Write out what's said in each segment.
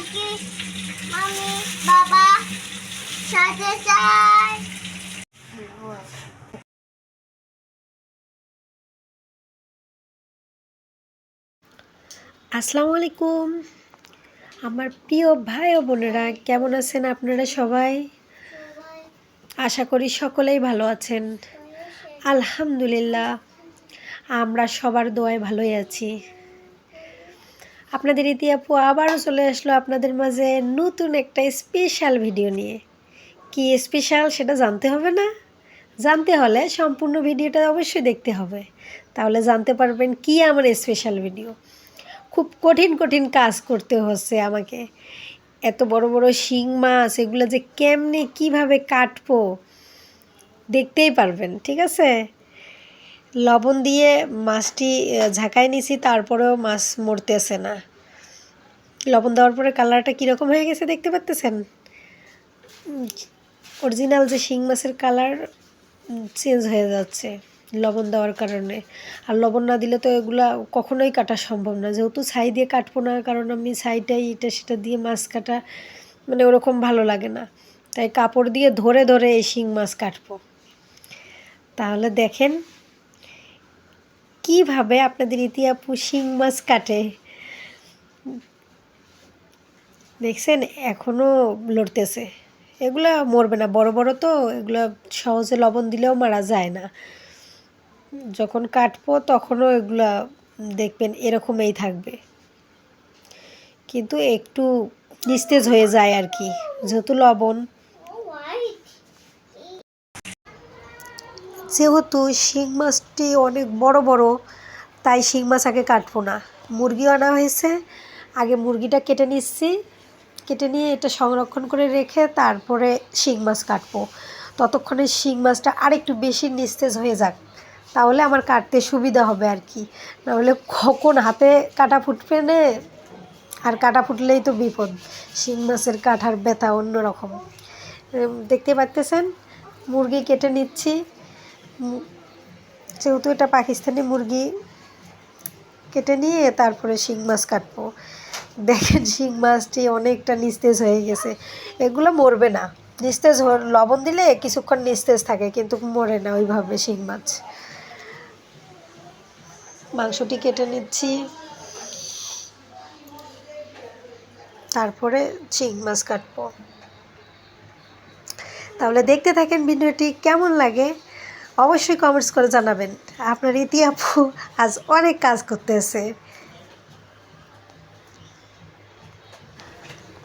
নাকি আমি বাবা সাথে চাই। আসসালামু আলাইকুম। আমার প্রিয় ভাই ও বোনেরা, কেমন আছেন আপনারা সবাই? আশা করি সকলেই ভালো আছেন। আলহামদুলিল্লাহ, আমরা সবার দোয়ায় ভালোই আছি। আপনাদের ইতি আপু আবারও চলে আসলো আপনাদের মাঝে নতুন একটা স্পেশাল ভিডিও নিয়ে। কি স্পেশাল সেটা জানতে হবে না? জানতে হলে সম্পূর্ণ ভিডিওটা অবশ্যই দেখতে হবে। তাহলে জানতে পারবেন কি আমার স্পেশাল ভিডিও খুব কঠিন কঠিন কাজ করতে হচ্ছে আমাকে। এত বড় বড় শিং মাছ, এগুলো যে কেমনে কীভাবে কাটবো, দেখতেই পারবেন, ঠিক আছে? লবণ দিয়ে মাছটি ঝাঁকায় নিছি, তারপরেও মাছ মরতেছে না। লবণ দেওয়ার পরে কালারটা কীরকম হয়ে গেছে দেখতে পাচ্তেছেন? অরিজিনাল যে শিং মাছের কালার চেঞ্জ হয়ে যাচ্ছে লবণ দেওয়ার কারণে। আর লবণ না দিলে তো এগুলা কখনোই কাটা সম্ভব না। যেহেতু ছাই দিয়ে কাটবো না, কারণ আমি ছাইটাই এটা সেটা দিয়ে মাছ কাটা মানে ওরকম ভালো লাগে না। তাই কাপড় দিয়ে ধরে ধরে এই শিং মাছ কাটবো। তাহলে দেখেন কীভাবে আপনাদের ইতিহাপু শিং মাছ কাটে? দেখছেন এখনও লড়তেছে। এগুলো মরবে না, বড় বড় তো, এগুলো সহজে লবণ দিলেও মারা যায় না। যখন কাটবো তখনও এগুলা দেখবেন এরকমই থাকবে। কিন্তু একটু নিস্তেজ হয়ে যায় আর কি। যেহেতু লবণ যেহেতু শিং মাছটি অনেক বড় বড়, তাই শিং মাছ আগে কাটবো না। মুরগি আনা হয়েছে। আগে মুরগিটা কেটে নিচ্ছি। কেটে নিয়ে এটা সংরক্ষণ করে রেখে তারপরে শিং মাছ কাটবো। ততক্ষণে শিং মাছটা আরেকটু বেশি নিস্তেজ হয়ে যাক। তাহলে আমার কাটতে সুবিধা হবে আর কি। নাহলে কখন হাতে কাটা ফুটবে নে? আর কাটা ফুটলেই তো বিপদ। শিং মাছের কাঠার ব্যথা অন্যরকম। দেখতে পাচ্তেছেন মুরগি কেটে নিচ্ছি। যেহেতু এটা পাকিস্তানি মুরগি, কেটে নিয়ে তারপরে শিং মাছ কাটবো। দেখেন শিং মাছটি অনেকটা নিস্তেজ হয়ে গেছে। এগুলো মরবে না। নিস্তেজ লবণ দিলে কিছুক্ষণ নিস্তেজ থাকে, কিন্তু মরে না ওইভাবে শিং মাছ। মাংসটি কেটে নিচ্ছি। তারপরে শিং মাছ কাটবো। তাহলে দেখতে থাকেন ভিডিওটি কেমন লাগে? অবশ্যই কমেন্টস করে জানাবেন। আপনার ইতি আপু আজ অনেক কাজ করতেছে।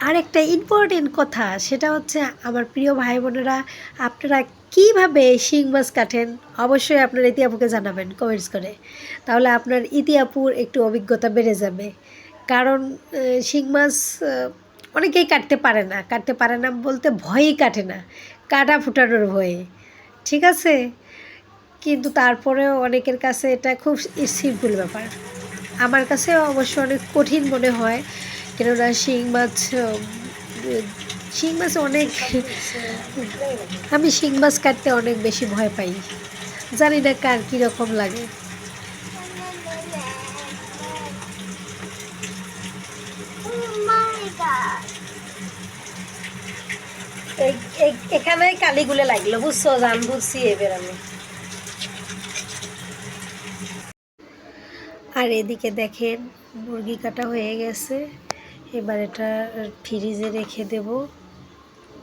আরেকটা ইম্পর্টেন্ট কথা, সেটা হচ্ছে আমার প্রিয় ভাই বোনেরা, আপনারা কীভাবে শিং মাছ কাটেন? অবশ্যই আপনার ইতি আপুকে জানাবেন কমেন্টস করে। তাহলে আপনার ইতি আপুর একটু অভিজ্ঞতা বেড়ে যাবে। কারণ শিং মাছ অনেকেই কাটতে পারে না। কাটতে পারে না বলতে ভয়ই কাটে না। কাটা ফুটানোর ভয়ে। ঠিক আছে? কিন্তু তারপরেও অনেকের কাছে এটা খুব সিম্পল ব্যাপার। আমার কাছে অবশ্য অনেক কঠিন মনে হয়, কেননা শিং মাছ শিং মাছ অনেক, আমি শিং মাছ কাটতে অনেক বেশি ভয় পাই। জানি না কার কীরকম লাগে। এখানে কালিগুলো লাগল, বুঝছ? জান বুঝছি এবার আমি। আর এদিকে দেখেন মুরগি কাটা হয়ে গেছে। এবার এটা ফ্রিজে রেখে দেব।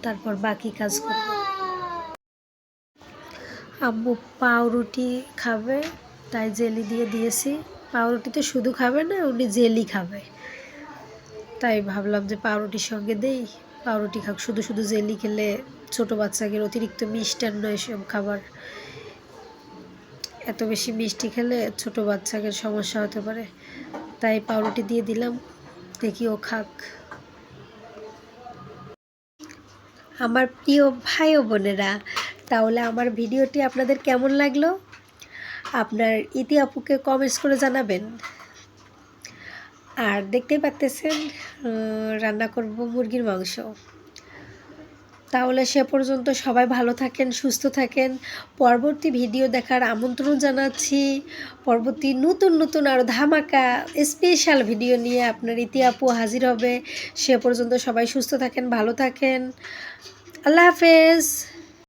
তারপর বাকি কাজ করব। আম্মু পাউরুটি খাবে, তাই জেলি দিয়ে দিয়েছি। পাউরুটি তো শুধু খাবে না, উনি জেলি খাবে। তাই ভাবলাম যে পাউরুটির সঙ্গে দেই। পাউরুটি খাক, শুধু শুধু জেলি খেলে ছোট বাচ্চাকে অতিরিক্ত মিষ্টান্ন এসব খাবার এত বেশি মিষ্টি খেলে ছোট বাচ্চাকে সমস্যা হতে পারে। তাই পাউরুটি দিয়ে দিলাম। দেখি ও খাক। আমার প্রিয় ভাই ও বোনেরা তাহলে আমার ভিডিওটি আপনাদের কেমন লাগল? আপনার ইতি আপুকে কমেন্টস করে জানাবেন। আর দেখতেই পাচ্তেছেন আহ, রান্না করব মুরগির মাংস। তাহলে সে পর্যন্ত সবাই ভালো থাকেন, সুস্থ থাকেন। পরবর্তী ভিডিও দেখার আমন্ত্রণ জানাচ্ছি। পরবর্তী নতুন নতুন আর ধামাকা স্পেশাল ভিডিও নিয়ে আপনার ইতি আপু হাজির হবে। সে পর্যন্ত সবাই সুস্থ থাকেন, ভালো থাকেন। আল্লাহ হাফেজ।